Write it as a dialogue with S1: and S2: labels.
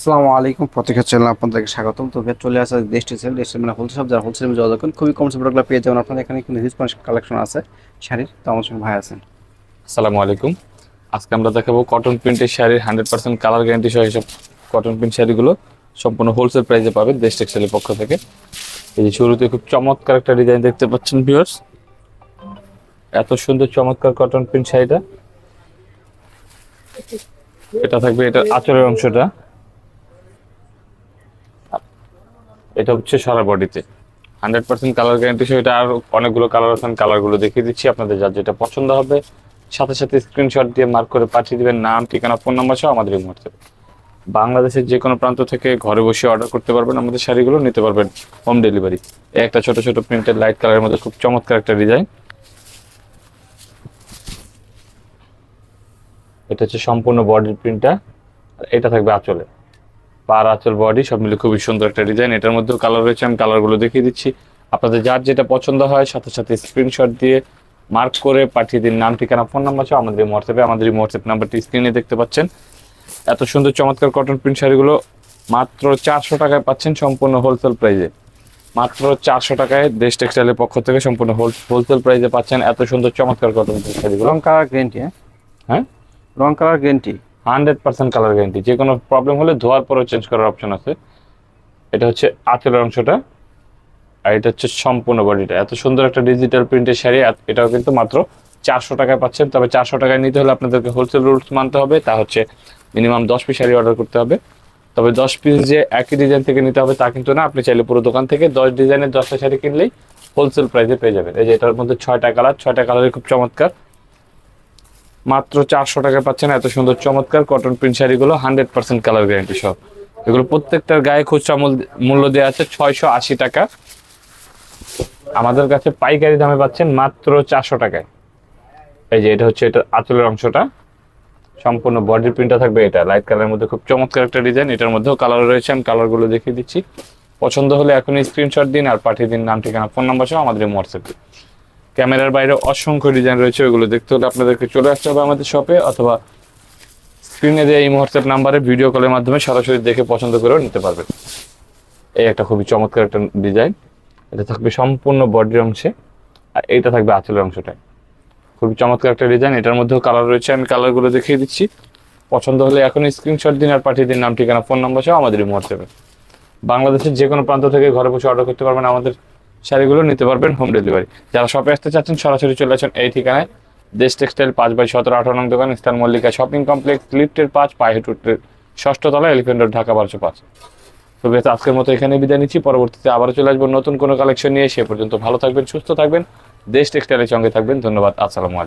S1: আসসালামু আলাইকুম পত্রিকা চ্যানেল আপনাদেরকে স্বাগতম। তো চলে আসা দেশ টিসেল দেশ মানে হোলসেল যারা হোলসেল যোগাযোগ করেন, খুবই কম প্রোডাক্টগুলো পেয়ে যাবেন। আপনাদের এখানে কিন্তু হিউজ কালেকশন আছে, শাড়ির। তো আমার সঙ্গে ভাই আছেন।
S2: আসসালামু আলাইকুম। আজকে আমরা দেখাবো কটন প্রিন্টের শাড়ির হান্ড্রেড পার্সেন্ট কালার গ্যারান্টি সহ এইসব কটন প্রিন্ট শাড়িগুলো সম্পূর্ণ হোলসেল প্রাইসে পাবে দেশ টেক্সটাইলের পক্ষ থেকে। এই যে শুরুতে খুব চমৎকার একটা ডিজাইন দেখতে পাচ্ছেন ভিউয়ার্স এত সুন্দর চমৎকার কটন প্রিন্ট শাড়িটা। এটা থাকবে এটা আচরের অংশটা। এটা হচ্ছে সারা বডিতে হান্ড্রেড পার্সেন্ট কালার গ্যারান্টি সহ এটা আর অনেকগুলো কালার আছে কালারগুলো দেখিয়ে দিচ্ছি, আপনাদের যার যেটা পছন্দ হবে। সাথে সাথে স্ক্রিনশট দিয়ে মার্ক করে পাঠিয়ে দেবেন, নাম, ঠিকানা ফোন নাম্বার সহ আমাদের এই মুহূর্তে। বাংলাদেশের যে কোনো প্রান্ত থেকে ঘরে বসে অর্ডার করতে পারবেন, আমাদের শাড়িগুলো নিতে পারবেন হোম ডেলিভারি একটা ছোট ছোট প্রিন্টের লাইট কালারের মধ্যে খুব চমৎকার একটা ডিজাইন এটা হচ্ছে সম্পূর্ণ বডির প্রিন্টটা এটা থাকবে আঁচলে। পার আঁচল বডি সব মিলে খুবই সুন্দর একটা ডিজাইন এটার মধ্যেও কালার রয়েছে আমি কালারগুলো দেখিয়ে দিচ্ছি। আপনাদের যার যেটা পছন্দ হয় সাথে সাথে স্ক্রিনশট দিয়ে মার্ক করে পাঠিয়ে দিন। নাম ঠিকানা ফোন নাম্বার চাও আমাদের হোয়াটসঅ্যাপে আমাদের হোয়াটসঅ্যাপ নাম্বারটি স্ক্রিনে দেখতে পাচ্ছেন। এত সুন্দর চমৎকার কটন প্রিন্ট শাড়িগুলো মাত্র চারশো টাকায় পাচ্ছেন সম্পূর্ণ হোলসেল প্রাইজে মাত্র চারশো টাকায় দেশ টেক্সটাইলের পক্ষ থেকে সম্পূর্ণ হোলসেল প্রাইজে পাচ্ছেন এত সুন্দর চমৎকার কটন প্রিন্ট শাড়িগুলো।
S1: রং কালার গ্যারেন্টি হ্যাঁ?
S2: হ্যাঁ?
S1: রং colour guarantee
S2: hundred percent colour guarantee যে কোনো প্রবলেম হলে ধোয়ার পরেও চেঞ্জ করার অপশন আছে। এটা হচ্ছে আঁচলের অংশটা, আর এটা হচ্ছে সম্পূর্ণ বডিটা এত সুন্দর একটা ডিজিটাল প্রিন্টের শাড়ি এটাও কিন্তু মাত্র চারশো টাকায় পাচ্ছেন। তবে চারশো টাকায় নিতে হলে আপনাদেরকে হোলসেল রুলস মানতে হবে, তা হচ্ছে মিনিমাম দশ পিস শাড়ি অর্ডার করতে হবে। তবে দশ পিস যে একই ডিজাইন থেকে নিতে হবে তা কিন্তু না, আপনি চাইলে পুরো দোকান থেকে দশ ডিজাইনের দশটা শাড়ি কিনলেই হোলসেল প্রাইসে পেয়ে যাবেন। এই যে এটার মধ্যে ছয়টা কালার ছয়টা কালারই খুব চমৎকার। মাত্র চারশো টাকা পাচ্ছেন। এত সুন্দর, চমৎকার কটন প্রিন্ট শাড়িগুলো হান্ড্রেড পার্সেন্ট কালার গ্যারান্টি সহ। এগুলো প্রত্যেকটার গায়ে খুচরা মূল- মূল্য দেওয়া আছে ছয়শো আশি টাকা। আমাদের কাছে পাইকারি দামে পাচ্ছেন মাত্র চারশো টাকায়। এই যে এটা হচ্ছে, এটা আঁচলের অংশটা। সম্পূর্ণ বডি প্রিন্টটা থাকবে এটা। লাইট কালারের মধ্যে খুব চমৎকার একটা ডিজাইন এটার মধ্যেও কালার রয়েছে, আমি কালারগুলো দেখিয়ে দিচ্ছি। পছন্দ হলে এখনই স্ক্রিনশট দিন আর পাঠিয়ে দিন নাম, ঠিকানা ফোন নাম্বার সহ আমাদের হোয়াটসঅ্যাপে ক্যামেরার বাইরে অসংখ্য ডিজাইন রয়েছে ওগুলো দেখতে হলে আপনাদেরকে চলে আসতে হবে আমাদের শপে অথবা স্ক্রিনে দেওয়া এই হোয়াটসঅ্যাপ নাম্বারে ভিডিও কলের মাধ্যমে সরাসরি দেখে পছন্দ করেও নিতে পারবেন। এই একটা খুবই চমৎকার একটা ডিজাইন এটা থাকবে সম্পূর্ণ বডির অংশে, আর এইটা থাকবে আঁচলের অংশটায়। খুবই চমৎকার একটা ডিজাইন এটার মধ্যেও কালার রয়েছে, আমি কালারগুলো দেখিয়ে দিচ্ছি। পছন্দ হলে এখন স্ক্রিনশট দিন আর পাঠিয়ে দিন, নাম, ঠিকানা ফোন নাম্বার সহ আমাদের হোয়াটসঅ্যাপে বাংলাদেশের যে কোনো প্রান্ত থেকে ঘরে বসে অর্ডার করতে পারবেন আমাদের শাড়িগুলো নিতে পারবেন হোম ডেলিভারি যারা শপে আসতে চাচ্ছেন, সরাসরি চলে আসেন এই ঠিকানায়। দেশ টেক্সটাইল পাঁচ বাই সতেরো, আঠারো নং দোকান, স্থান মল্লিকা শপিং কমপ্লেক্স লিফ্টের পাঁচ, পায়ে টুটের ষষ্ঠ তলা এলিফেন্ট রোড ঢাকা বারোশো পাঁচ। তো বেশ, আজকের মতো এখানে বিদায় নিচ্ছি। পরবর্তীতে আবারও চলে আসব নতুন কোনো কালেকশন নিয়ে। সে পর্যন্ত ভালো থাকবেন, সুস্থ থাকবেন। দেশ টেক্সটাইলের সঙ্গে থাকবেন। ধন্যবাদ, আসসালামু আলাইকুম।